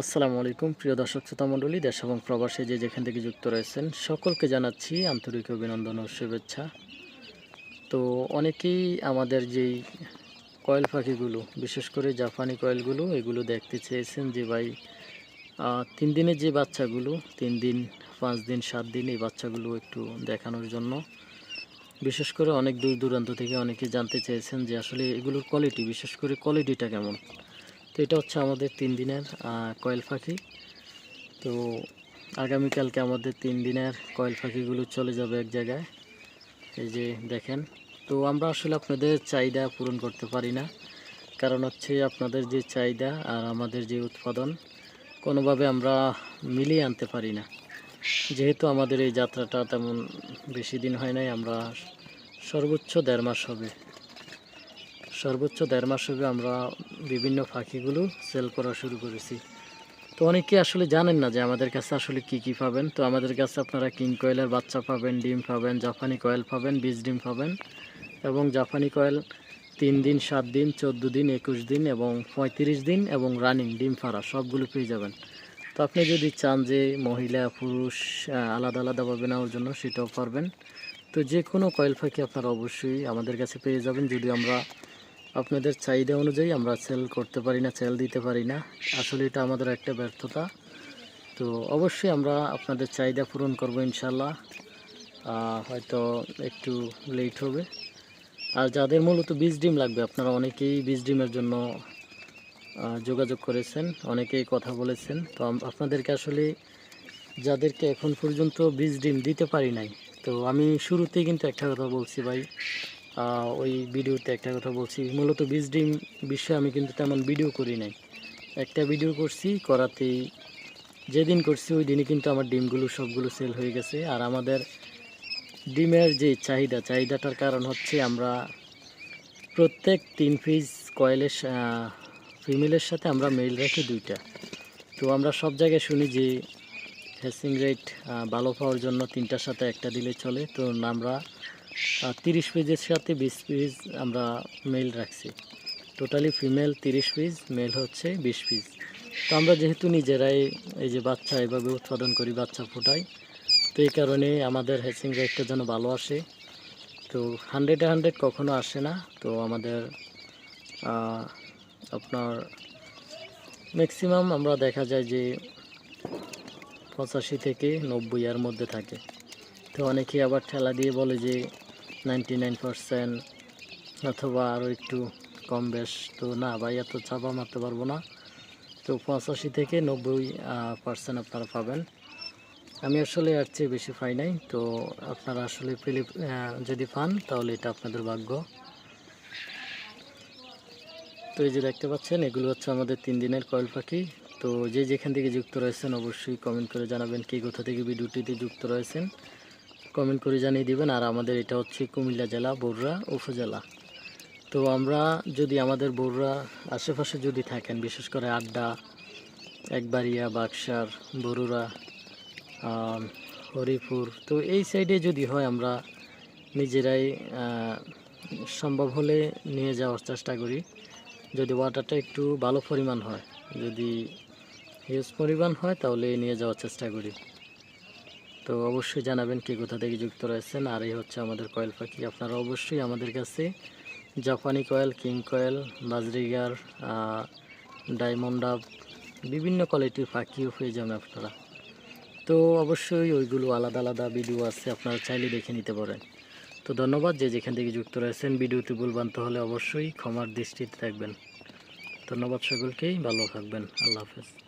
আসসালামু আলাইকুম, প্রিয় দর্শক শ্রোতা মণ্ডলী দেশ এবং প্রবাসে যে যেখান থেকে যুক্ত রয়েছেন, সকলকে জানাচ্ছি আন্তরিক অভিনন্দন ও শুভেচ্ছা। তো অনেকেই আমাদের যেই কয়েল পাখিগুলো, বিশেষ করে জাপানি কয়েলগুলো, এগুলো দেখতে চেয়েছেন যে ভাই তিন দিনের যে বাচ্চাগুলো, তিন দিন, পাঁচ দিন, সাত দিন এই বাচ্চাগুলো একটু দেখানোর জন্য। বিশেষ করে অনেক দূর দূরান্ত থেকে অনেকে জানতে চেয়েছেন যে আসলে এগুলোর কোয়ালিটি বিশেষ করে কোয়ালিটিটা কেমন? তো এটা হচ্ছে আমাদের তিন দিনের কয়েল পাখি তো আগামীকালকে আমাদের তিন দিনের কয়েল পাখিগুলো চলে যাবে এক জায়গায়। এই যে দেখেন, তো আমরা আসলে আপনাদের চাহিদা পূরণ করতে পারি না। কারণ হচ্ছে আপনাদের যে চাহিদা আর আমাদের যে উৎপাদন, কোনোভাবে আমরা মিলিয়ে আনতে পারি না। যেহেতু আমাদের এই যাত্রাটা তেমন বেশি দিন হয় নাই, আমরা সর্বোচ্চ দেড় মাস হবে। সর্বোচ্চ দেড় মাস হবে আমরা বিভিন্ন পাখিগুলো সেল করা শুরু করেছি। তো অনেকে আসলে জানেন না যে আমাদের কাছে আসলে কি কি পাবেন। তো আমাদের কাছে আপনারা কিং কয়েলের বাচ্চা পাবেন, ডিম পাবেন, জাপানি কয়েল পাবেন, বীজ ডিম পাবেন এবং জাপানি কয়েল তিন দিন, সাত দিন, চোদ্দ দিন, একুশ দিন এবং পঁয়ত্রিশ দিন এবং রানিং ডিম ফাড়া সবগুলো পেয়ে যাবেন। তো আপনি যদি চান যে মহিলা, পুরুষ আলাদা আলাদাভাবে নেওয়ার জন্য সেটাও পারবেন। তো যে কোনো কয়েল পাখি আপনারা অবশ্যই আমাদের কাছে পেয়ে যাবেন। যদি আমরা আপনাদের চাহিদা অনুযায়ী আমরা সেল করতে পারি না সেল দিতে পারি না। আসলে এটা আমাদের একটা ব্যর্থতা। তো অবশ্যই আমরা আপনাদের চাহিদা পূরণ করব ইনশাল্লাহ হয়তো একটু লেট হবে। আর যাদের মূলত বীজ ডিম লাগবে, আপনারা অনেকেই বীজ ডিমের জন্য যোগাযোগ করেছেন, অনেকেই কথা বলেছেন। তো আপনাদেরকে আসলে যাদেরকে এখন পর্যন্ত বীজ ডিম দিতে পারি নাই, তো আমি শুরুতেই কিন্তু একটা কথা বলছি ভাই। ওই ভিডিওতে একটা কথা বলছি। মূলত বীজ ডিম বিষয়ে আমি কিন্তু তেমন ভিডিও করি নাই। একটা ভিডিও করছি, করাতেই যেদিন করছি, ওই দিনই কিন্তু আমার ডিমগুলো সবগুলো সেল হয়ে গেছে। আর আমাদের ডিমের যে চাহিদা, চাহিদাটার কারণ হচ্ছে আমরা প্রত্যেক তিন পিস কয়েলের ফিমেলের সাথে আমরা মেল রাখি দুইটা। তো আমরা সব জায়গায় শুনি যে হ্যাসিং রেট ভালো পাওয়ার জন্য তিনটার সাথে একটা দিলে চলে। তো আমরা তিরিশ পিসের সাথে বিশ পিস আমরা মেল রাখছি। টোটালি ফিমেল তিরিশ পিস মেল হচ্ছে বিশ পিস তো আমরা যেহেতু নিজেরাই এই যে বাচ্চা এভাবে উৎপাদন করি, বাচ্চা ফোটাই, তো এই কারণে আমাদের হ্যাচিং রেটটা যেন ভালো আসে। তো হান্ড্রেডে হান্ড্রেড কখনো আসে না, তো আমাদের আপনার ম্যাক্সিমাম আমরা দেখা যায় যে পঁচাশি থেকে নব্বই এর মধ্যে থাকে। তো অনেকেই আবার ঠেলা দিয়ে বলে যে নাইনটি নাইন পারসেন্ট অথবা আরও একটু কম বেশ তো না ভাই এত চাপা মারতে পারব না। তো পঁচাশি থেকে নব্বই পার্সেন্ট আপনারা পাবেন। আমি আসলে এর চেয়ে বেশি পাই নাই। তো আপনারা আসলে আহ, যদি পান তাহলে এটা আপনাদের ভাগ্য। তো এই যে দেখতে পাচ্ছেন এগুলো হচ্ছে আমাদের তিন দিনের কয়েল পাখি। তো যে যেখান থেকে যুক্ত রয়েছেন অবশ্যই কমেন্ট করে জানাবেন কে কোথা থেকে ভিডিওটিতে যুক্ত রয়েছেন। কমেন্ট করে জানিয়ে দিবেন। আর আমাদের এটা হচ্ছে কুমিল্লা জেলা, বরুড়া উপজেলা। তো আমরা যদি আমাদের বরুড়া আশেপাশে যদি থাকেন, বিশেষ করে আড্ডা একবারিয়া বাক্সার, বরুড়া হরিপুর, তো এই সাইডে যদি হয়, আমরা নিজেরাই সম্ভব হলে নিয়ে যাওয়ার চেষ্টা করি। যদি ওয়াটারটা একটু ভালো পরিমাণ হয়, যদি হিউজ পরিমাণ হয়, তাহলে নিয়ে যাওয়ার চেষ্টা করি। তো অবশ্যই জানাবেন কে কোথা থেকে যুক্ত রয়েছেন। আর এই হচ্ছে আমাদের কয়েল পাখি। আপনারা অবশ্যই আমাদের কাছে জাপানি quail, king quail, budgerigar diamond dove, বিভিন্ন কোয়ালিটির পাখিও পেয়ে যাবেন আপনারা। তো অবশ্যই ওইগুলো আলাদা আলাদা ভিডিও আছে, আপনারা চাইলে দেখে নিতে পারেন। তো ধন্যবাদ যে যেখান থেকে যুক্ত রয়েছেন। ভিডিওতে ভুলবান্ত হলে অবশ্যই ক্ষমার দৃষ্টিতে থাকবেন। ধন্যবাদ সকলকেই। ভালো থাকবেন। আল্লাহ হাফেজ।